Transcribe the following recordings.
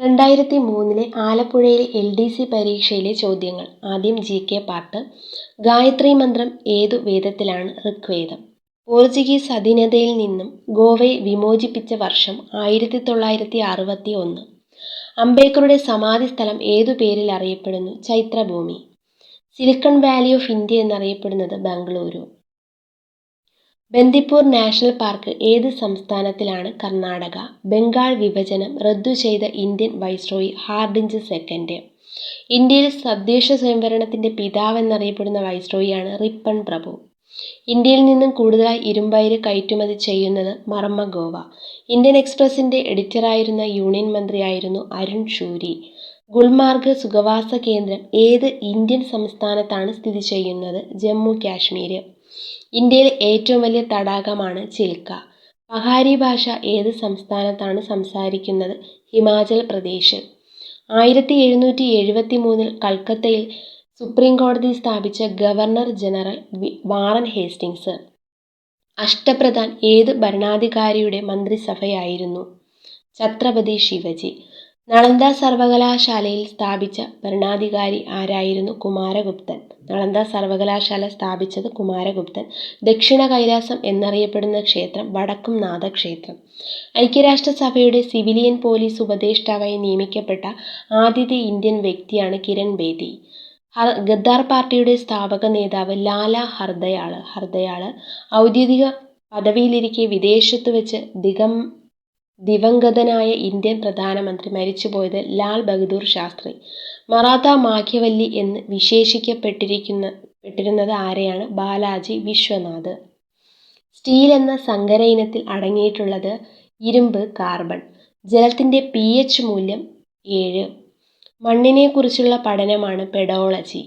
രണ്ടായിരത്തി മൂന്നിലെ ആലപ്പുഴയിലെ എൽ ഡി സി പരീക്ഷയിലെ ചോദ്യങ്ങൾ. ആദ്യം ജി കെ പാർട്ട് ഗായത്രി മന്ത്രം ഏതു വേദത്തിലാണ് ഋഗ്വേദം? പോർച്ചുഗീസ് അധീനതയിൽ നിന്നും ഗോവയെ വിമോചിപ്പിച്ച വർഷം ആയിരത്തി തൊള്ളായിരത്തി അറുപത്തി ഒന്ന് അംബേദ്കറുടെ സമാധി സ്ഥലം ഏതു പേരിൽ അറിയപ്പെടുന്നു? Chaitrabhumi. Silicon valley of India എന്നറിയപ്പെടുന്നത് ബംഗളൂരു. ബന്ദിപ്പൂർ നാഷണൽ പാർക്ക് ഏത് സംസ്ഥാനത്തിലാണ് കർണാടക? ബംഗാൾ വിഭജനം റദ്ദു ചെയ്ത ഇന്ത്യൻ വൈസ്രോയി ഹാർഡിഞ്ച് സെക്കൻഡ്. ഇന്ത്യയിൽ തദ്ദേശ പിതാവ് പിതാവെന്നറിയപ്പെടുന്ന വൈസ്രോയിയാണ് റിപ്പൺ പ്രഭു. ഇന്ത്യയിൽ നിന്നും കൂടുതലായി ഇരുമ്പയിര് കയറ്റുമതി ചെയ്യുന്നത് മർമ്മ ഗോവ ഇന്ത്യൻ എക്സ്പ്രസിന്റെ എഡിറ്ററായിരുന്ന യൂണിയൻ മന്ത്രിയായിരുന്നു അരുൺ ഷൂരി. ഗുൽമാർഗ് സുഖവാസ കേന്ദ്രം ഏത് ഇന്ത്യൻ സംസ്ഥാനത്താണ് സ്ഥിതി ചെയ്യുന്നത്? ജമ്മു കാശ്മീർ ഇന്ത്യയിലെ ഏറ്റവും വലിയ തടാകമാണ് ചിൽക്ക. പഹാരി ഭാഷ ഏത് സംസ്ഥാനത്താണ് സംസാരിക്കുന്നത്? ഹിമാചൽ പ്രദേശ്. ആയിരത്തി എഴുന്നൂറ്റി എഴുപത്തി മൂന്നിൽ കൽക്കത്തയിൽ സുപ്രീം കോടതി സ്ഥാപിച്ച governor general Warren Hastings Ashtapradhan ഏത് ഭരണാധികാരിയുടെ മന്ത്രിസഭയായിരുന്നു? ഛത്രപതി ശിവജി. നളന്ദ സർവകലാശാലയിൽ സ്ഥാപിച്ച ഭരണാധികാരി ആരായിരുന്നു? കുമാരഗുപ്തൻ. നളന്ദ സർവകലാശാല സ്ഥാപിച്ചത് കുമാരഗുപ്തൻ. ദക്ഷിണ കൈലാസം എന്നറിയപ്പെടുന്ന ക്ഷേത്രം വടക്കും നാഥക്ഷേത്രം ഐക്യരാഷ്ട്രസഭയുടെ സിവിലിയൻ പോലീസ് ഉപദേഷ്ടാവായി നിയമിക്കപ്പെട്ട ആദ്യത്തെ ഇന്ത്യൻ വ്യക്തിയാണ് കിരൺ ബേദി. ഗദ്ദാർ പാർട്ടിയുടെ സ്ഥാപക നേതാവ് ലാല ഹർദയാൾ. ഹർദയാൾ ഔദ്യോഗിക പദവിയിലിരിക്കെ വിദേശത്ത് വെച്ച് ദിഗം ദിവംഗതനായ ഇന്ത്യൻ പ്രധാനമന്ത്രി മരിച്ചുപോയത് ലാൽ ബഹദൂർ ശാസ്ത്രി. മറാത്ത മാഖ്യവല്ലി എന്ന് വിശേഷിക്കപ്പെട്ടിരിക്കുന്ന പെട്ടിരുന്നത് ആരെയാണ്? ബാലാജി വിശ്വനാഥ്. സ്റ്റീൽ എന്ന സങ്കര ഇനത്തിൽ അടങ്ങിയിട്ടുള്ളത് ഇരുമ്പ് കാർബൺ. ജലത്തിന്റെ പി എച്ച് മൂല്യം ഏഴ്. മണ്ണിനെക്കുറിച്ചുള്ള പഠനമാണ് പെഡോളജി.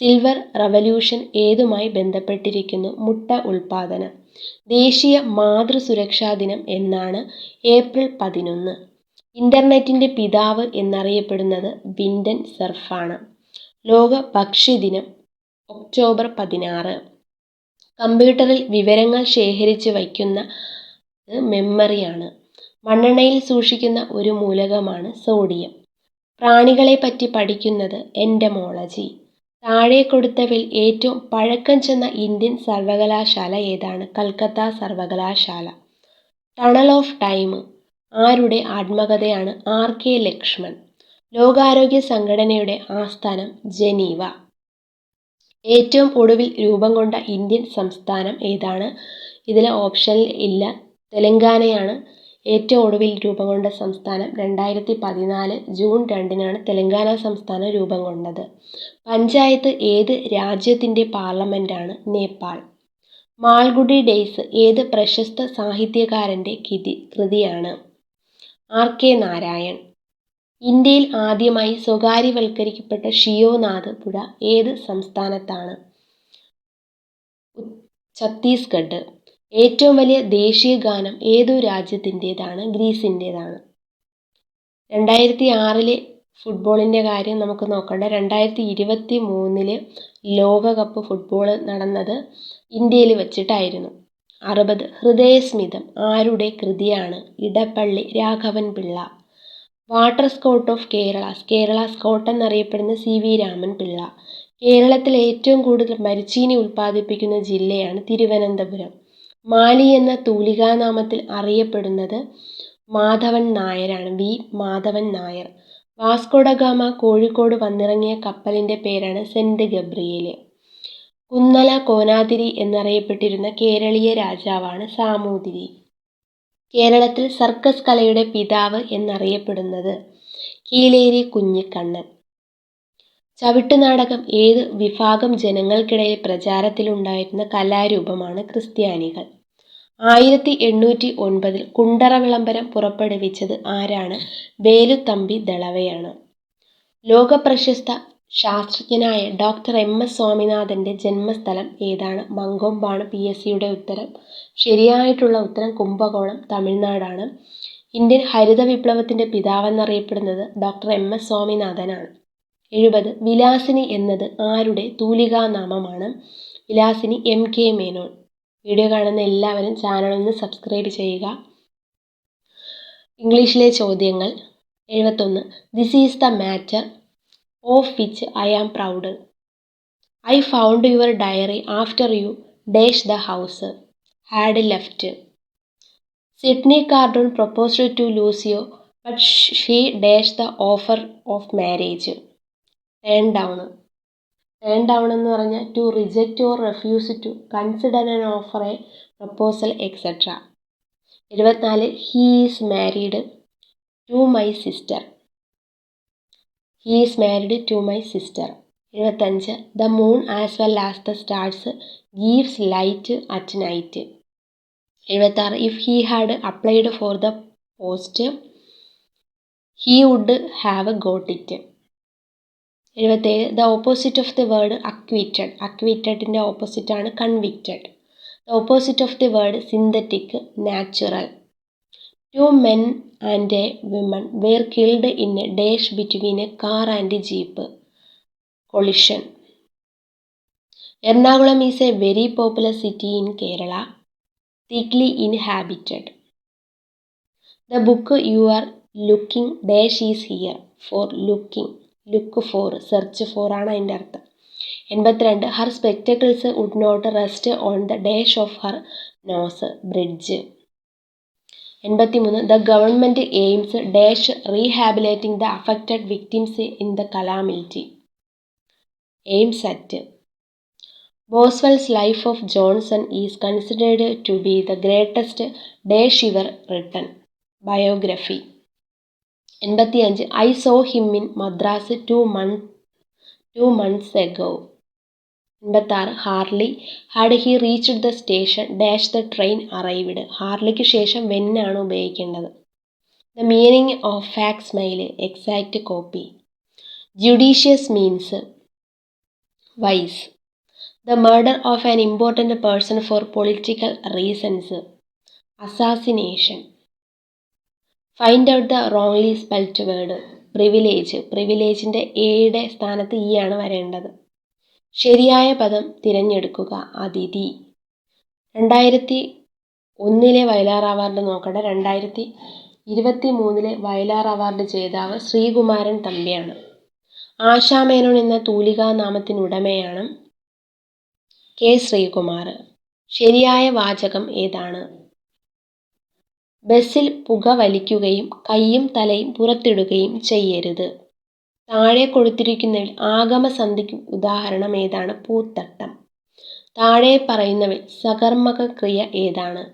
സിൽവർ റവല്യൂഷൻ ഏതുമായി ബന്ധപ്പെട്ടിരിക്കുന്നു? മുട്ട ഉൽപാദനം ദേശീയ മാതൃസുരക്ഷാ ദിനം എന്നാണ് ഏപ്രിൽ പതിനൊന്ന്. ഇന്റർനെറ്റിന്റെ പിതാവ് എന്നറിയപ്പെടുന്നത് വിൻഡൻ സർഫാണ്. ലോക ഭക്ഷ്യദിനം ഒക്ടോബർ പതിനാറ്. കമ്പ്യൂട്ടറിൽ വിവരങ്ങൾ ശേഖരിച്ച് വയ്ക്കുന്ന മെമ്മറിയാണ് മണ്ണെണ്ണയിൽ സൂക്ഷിക്കുന്ന ഒരു മൂലകമാണ് സോഡിയം. പ്രാണികളെപ്പറ്റി പഠിക്കുന്നത് എൻഡമോളജി താഴെ കൊടുത്തവയിൽ ഏറ്റവും പഴക്കം ചെന്ന ഇന്ത്യൻ സർവകലാശാല ഏതാണ്? കൽക്കത്ത സർവകലാശാല. ടണൽ ഓഫ് ടൈം ആരുടെ ആത്മകഥയാണ് ആർ കെ ലക്ഷ്മൺ? ലോകാരോഗ്യ സംഘടനയുടെ ആസ്ഥാനം ജനീവ. ഏറ്റവും ഒടുവിൽ രൂപം കൊണ്ട ഇന്ത്യൻ സംസ്ഥാനം ഏതാണ്? ഇതിലെ ഓപ്ഷനിൽ ഇല്ല. തെലങ്കാനയാണ്. ഏറ്റവും ഒടുവിൽ രൂപം കൊണ്ട സംസ്ഥാനം രണ്ടായിരത്തി പതിനാല് ജൂൺ രണ്ടിനാണ് തെലങ്കാന സംസ്ഥാനം രൂപം കൊണ്ടത്. പഞ്ചായത്ത് ഏത് രാജ്യത്തിന്റെ പാർലമെന്റാണ് നേപ്പാൾ? മാൾഗുഡി ഡേയ്സ് ഏത് പ്രശസ്ത സാഹിത്യകാരന്റെ കിതി കൃതിയാണ്? R K Narayan. ഇന്ത്യയിൽ ആദ്യമായി സ്വകാര്യവൽക്കരിക്കപ്പെട്ട ഷിയോനാഥ് പുഴ ഏത് സംസ്ഥാനത്താണ്? ഛത്തീസ്ഗഡ്. ഏറ്റവും വലിയ ദേശീയ ഗാനം ഏതു രാജ്യത്തിന്റേതാണ്? ഗ്രീസിന്റേതാണ്. രണ്ടായിരത്തി ആറിലെ ഫുട്ബോളിന്റെ കാര്യം നമുക്ക് നോക്കണ്ട. രണ്ടായിരത്തി ഇരുപത്തി മൂന്നിൽ ലോകകപ്പ് ഫുട്ബോൾ നടന്നത് ഇന്ത്യയിൽ വെച്ചിട്ടായിരുന്നു. അറുപത് ഹൃദയസ്മിതം ആരുടെ കൃതിയാണ് Edappally Raghavan Pillai Walter Scott of Kerala. Kerala Scott എന്നറിയപ്പെടുന്ന സി വി രാമൻ പിള്ള കേരളത്തിൽ ഏറ്റവും കൂടുതൽ മരിച്ചീനി ഉൽപ്പാദിപ്പിക്കുന്ന ജില്ലയാണ് തിരുവനന്തപുരം. മാലി എന്ന തൂലികാനാമത്തിൽ അറിയപ്പെടുന്നത് മാധവൻ നായരാണ്. V. Madhavan Nair. Vasco da Gama Kozhikode വന്നിറങ്ങിയ കപ്പലിന്റെ പേരാണ് സെന്റ് ഗബ്രിയേൽ. കുന്നല കോനാതിരി എന്നറിയപ്പെട്ടിരുന്ന കേരളീയ രാജാവാണ് സാമൂതിരി. കേരളത്തിൽ സർക്കസ് കലയുടെ പിതാവ് എന്നറിയപ്പെടുന്നത് കീലേരി കുഞ്ഞിക്കണ്ണൻ. ചവിട്ടുനാടകം ഏത് വിഭാഗം ജനങ്ങൾക്കിടയിൽ പ്രചാരത്തിലുണ്ടായിരുന്ന കലാരൂപമാണ് ക്രിസ്ത്യാനികൾ. ആയിരത്തി എണ്ണൂറ്റി ഒൻപതിൽ കുണ്ടറ വിളംബരം പുറപ്പെടുവിച്ചത് ആരാണ്? വേലുത്തമ്പി ദളവയാണ്. ലോകപ്രശസ്ത ശാസ്ത്രജ്ഞനായ ഡോക്ടർ എം എസ് സ്വാമിനാഥന്റെ ജന്മസ്ഥലം ഏതാണ്? മങ്കൊമ്പാണ് പി എസ് സിയുടെ ഉത്തരം. ശരിയായിട്ടുള്ള ഉത്തരം കുംഭകോണം തമിഴ്നാടാണ്. ഇന്ത്യൻ ഹരിത വിപ്ലവത്തിന്റെ പിതാവെന്നറിയപ്പെടുന്നത് ഡോക്ടർ എം എസ് സ്വാമിനാഥനാണ്. എഴുപത് വിലാസിനി എന്നത് ആരുടെ തൂലികാനാമമാണ്? Vilasini M K Menon. Video കാണുന്ന എല്ലാവരും ചാനൽ ഒന്ന് സബ്സ്ക്രൈബ് ചെയ്യുക. ഇംഗ്ലീഷിലെ ചോദ്യങ്ങൾ എഴുപത്തൊന്ന്. This is the matter of which I am proud I found your diary after you dash the house had left Sydney Cardon proposed to Lucio but she dash the offer of marriage turn down turn down എന്ന് പറഞ്ഞാൽ to reject or refuse to consider an offer a proposal etcetera ഇരുപത്തിനാല് he is married to my sister he is married to my sister ഇരുപത്തഞ്ച് the moon as well as the stars gives light at night എഴുപത്താറ് if he had applied for the post he would have got it എഴുപത്തേഴ് the opposite of the word acquitted അക്വിറ്റഡിന്റെ ഓപ്പോസിറ്റാണ് convicted the opposite of the word synthetic natural two men and a women were killed in a dash between a car and jeep collision Ernakulam is a very popular city in Kerala thickly inhabited the book you are looking dash is here for looking look for search for ആണ് അതിന്റെ അർത്ഥം. എൺപത്തിരണ്ട് her spectacles would not rest on the dash of her nose bridge എൺപത്തിമൂന്ന് the government aims dash rehabilitating the affected victims in the calamity aims at Boswell's life of Johnson is considered to be the greatest dash ever written biography എൺപത്തിയഞ്ച്. I saw him in Madras two month two months ago എൺപത്താറ്. Harley. Had he reached the station dash the train arrived ഹാർലിക്ക് ശേഷം വെന്നാണ് ഉപയോഗിക്കേണ്ടത്? The meaning of fax mail exact copy judicious means wise the murder of an important person for political reasons assassination find out the wrongly spelt word privilege പ്രിവിലേജിന്റെ എയുടെ സ്ഥാനത്ത് E ആണ് വരേണ്ടത്. ശരിയായ പദം തിരഞ്ഞെടുക്കുക. അതിഥി. രണ്ടായിരത്തി ഒന്നിലെ വയലാർ അവാർഡ് നോക്കട്ടെ. രണ്ടായിരത്തി ഇരുപത്തി മൂന്നിലെ വയലാർ അവാർഡ് ജേതാവ് ശ്രീകുമാരൻ തമ്പിയാണ്. ആശാമേനോൻ എന്ന തൂലികാ നാമത്തിനുടമയാണ് കെ ശ്രീകുമാർ. ശരിയായ വാചകം ഏതാണ്? ബസ്സിൽ പുക വലിക്കുകയും കൈയും തലയും പുറത്തിടുകയും ചെയ്യരുത്. താഴെ കൊടുത്തിരിക്കുന്നവയിൽ ആഗമസന്ധിക്ക് ഉദാഹരണം ഏതാണ്? പൂത്തട്ടം. താഴെ പറയുന്നവയിൽ സകർമ്മക ക്രിയ ഏതാണ്?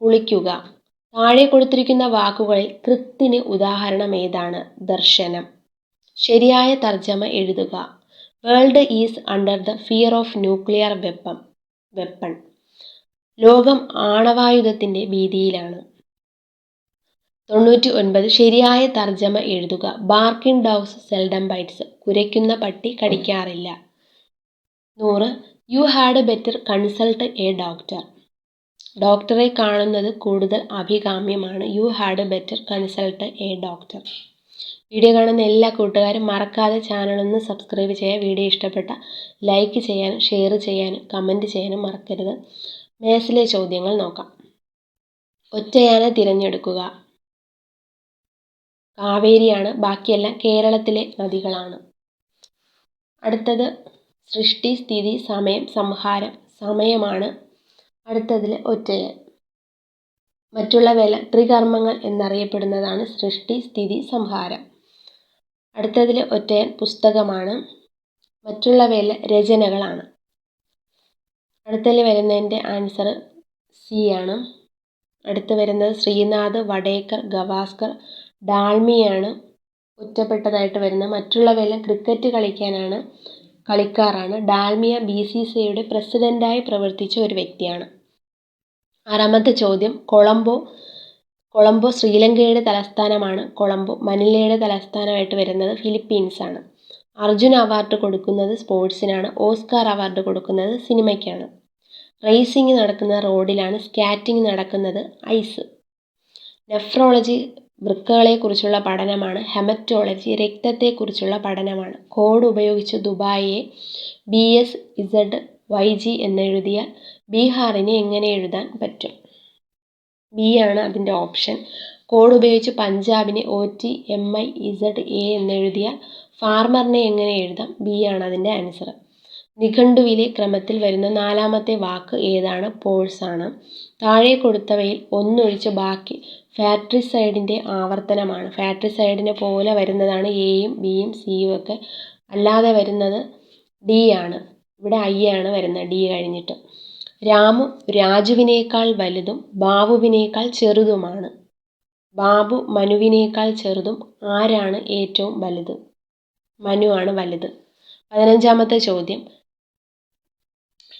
കുളിക്കുക. താഴെ കൊടുത്തിരിക്കുന്ന വാക്കുകളിൽ കൃത്തിന് ഉദാഹരണം ഏതാണ്? ദർശനം. ശരിയായ തർജമ എഴുതുക. World is under the fear of nuclear weapon weapon. ലോകം ആണവായുധത്തിന്റെ ഭീതിയിലാണ് തൊണ്ണൂറ്റി ഒൻപത് ശരിയായ തർജമ എഴുതുക. Barking dogs seldom bites. കുരയ്ക്കുന്ന പട്ടി കടിക്കാറില്ല. നൂറ്. You had better consult a doctor. ഡോക്ടറെ കാണുന്നത് കൂടുതൽ അഭികാമ്യമാണ്. You had better consult a doctor. Video കാണുന്ന എല്ലാ കൂട്ടുകാരും മറക്കാതെ ചാനലൊന്ന് സബ്സ്ക്രൈബ് ചെയ്യുക വീഡിയോ ഇഷ്ടപ്പെട്ട ലൈക്ക് ചെയ്യാനും ഷെയർ ചെയ്യാനും കമന്റ് ചെയ്യാനും മറക്കരുത്. മേസിലെ ചോദ്യങ്ങൾ നോക്കാം. ഒറ്റയാന തിരഞ്ഞെടുക്കുക. കാവേരിയാണ് ബാക്കിയെല്ലാം കേരളത്തിലെ നദികളാണ്. അടുത്തത് സൃഷ്ടി സ്ഥിതി സമയം സംഹാരം. സമയമാണ് അടുത്തതിൽ ഒറ്റയൻ. മറ്റുള്ളവയെല്ലാം ത്രികർമ്മങ്ങൾ എന്നറിയപ്പെടുന്നതാണ് സൃഷ്ടി സ്ഥിതി സംഹാരം. അടുത്തതിൽ ഒറ്റയൻ പുസ്തകമാണ്. മറ്റുള്ളവയെല്ലാം രചനകളാണ്. അടുത്തതിൽ വരുന്നതിന്റെ ആൻസർ സി ആണ്. അടുത്ത് വരുന്നത് ശ്രീനാഥ് വടേക്കർ ഗവാസ്കർ ഡാൾമിയാണ്. ഒറ്റപ്പെട്ടതായിട്ട് വരുന്നത് മറ്റുള്ളവയെല്ലാം ക്രിക്കറ്റ് കളിക്കാനാണ് കളിക്കാറാണ്. ഡാൽമിയ ബി സി സി ഐയുടെ പ്രസിഡന്റായി പ്രവർത്തിച്ച ഒരു വ്യക്തിയാണ്. ആറാമത്തെ ചോദ്യം കൊളംബോ കൊളംബോ ശ്രീലങ്കയുടെ തലസ്ഥാനമാണ്. കൊളംബോ മനിലയുടെ തലസ്ഥാനമായിട്ട് വരുന്നത് ഫിലിപ്പീൻസ് ആണ് അർജുൻ അവാർഡ് കൊടുക്കുന്നത് സ്പോർട്സിനാണ് ഓസ്കാർ അവാർഡ് കൊടുക്കുന്നത് സിനിമയ്ക്കാണ്. റേസിംഗ് നടക്കുന്ന റോഡിലാണ് സ്കാറ്റിംഗ് നടക്കുന്നത് ഐസ്. നെഫ്രോളജി വൃക്കകളെക്കുറിച്ചുള്ള പഠനമാണ് ഹെമറ്റോളജി രക്തത്തെക്കുറിച്ചുള്ള പഠനമാണ്. കോഡ് ഉപയോഗിച്ച് ദുബായിയെ B S Z Y G എന്നെഴുതിയാൽ ബീഹാറിനെ എങ്ങനെ എഴുതാൻ പറ്റും? ബി ആണ് അതിന്റെ ഓപ്ഷൻ. കോഡ് ഉപയോഗിച്ച് പഞ്ചാബിനെ O T M I Z A എന്നെഴുതിയാൽ ഫാർമറിനെ എങ്ങനെ എഴുതാം? ബി ആണ് അതിന്റെ ആൻസർ. നിഘണ്ടുവിലെ ക്രമത്തിൽ വരുന്ന നാലാമത്തെ വാക്ക് ഏതാണ്? പോഴ്സ് ആണ്. താഴെ കൊടുത്തവയിൽ ഒന്നൊഴിച്ച് ബാക്കി ഫാക്ട്രിസൈഡിന്റെ ആവർത്തനമാണ്. ഫാട്രിസൈഡിനെ പോലെ വരുന്നതാണ് എയും ബിയും സിയും ഒക്കെ. അല്ലാതെ വരുന്നത് ഡി ആണ്. ഇവിടെ ഐ ആണ് വരുന്നത് ഡി കഴിഞ്ഞിട്ട്. രാമു രാജുവിനേക്കാൾ വലുതും ബാബുവിനേക്കാൾ ചെറുതുമാണ്. ബാബു മനുവിനേക്കാൾ ചെറുതും ആരാണ് ഏറ്റവും വലുത്? മനു ആണ് വലുത്. പതിനഞ്ചാമത്തെ ചോദ്യം.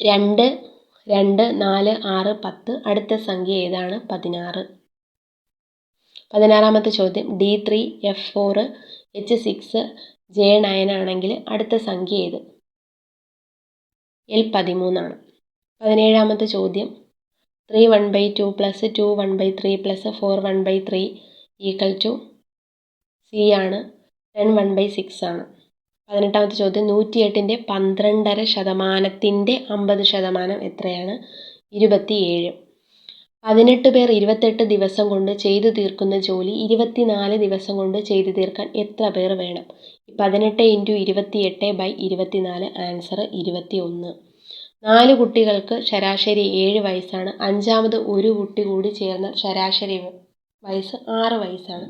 രണ്ട് രണ്ട് നാല് ആറ് പത്ത്. അടുത്ത സംഖ്യ ഏതാണ്? പതിനാറ്. പതിനാറാമത്തെ ചോദ്യം. D three F four H six J nine ആണെങ്കിൽ അടുത്ത സംഖ്യ ഏത്? എൽ പതിമൂന്നാണ്. പതിനേഴാമത്തെ ചോദ്യം. Three one by two plus two one by three plus four one by three equal to C ആണ്. ടെൻ വൺ ബൈ സിക്സ് ആണ്. പതിനെട്ടാമത്തെ ചോദ്യം നൂറ്റിയെട്ടിന്റെ പന്ത്രണ്ടര ശതമാനത്തിന്റെ അമ്പത് ശതമാനം എത്രയാണ്? ഇരുപത്തിയേഴ്. പതിനെട്ട് പേർ ഇരുപത്തെട്ട് ദിവസം കൊണ്ട് ചെയ്തു തീർക്കുന്ന ജോലി ഇരുപത്തിനാല് ദിവസം കൊണ്ട് ചെയ്തു തീർക്കാൻ എത്ര പേർ വേണം? പതിനെട്ട് ഇന്റു ഇരുപത്തിയെട്ട് ബൈ ഇരുപത്തിനാല് ആൻസർ ഇരുപത്തി ഒന്ന് നാല് കുട്ടികൾക്ക് ശരാശരി ഏഴ് വയസ്സാണ്. അഞ്ചാമത് ഒരു കുട്ടി കൂടി ചേർന്ന ശരാശരി വയസ്സ് ആറ് വയസ്സാണ്.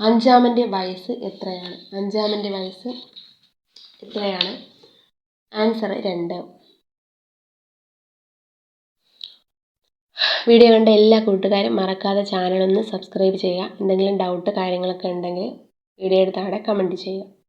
അഞ്ചാമന്റെ വയസ്സ് എത്രയാണ്? അഞ്ചാമന്റെ വയസ്സ് എത്രയാണ്? ആൻസർ രണ്ട്. വീഡിയോ കണ്ട എല്ലാ കൂട്ടുകാരും മറക്കാതെ ചാനലൊന്ന് സബ്സ്ക്രൈബ് ചെയ്യുക. എന്തെങ്കിലും ഡൗട്ട് കാര്യങ്ങളൊക്കെ ഉണ്ടെങ്കിൽ വീഡിയോ എടുത്താടെ കമന്റ് ചെയ്യുക.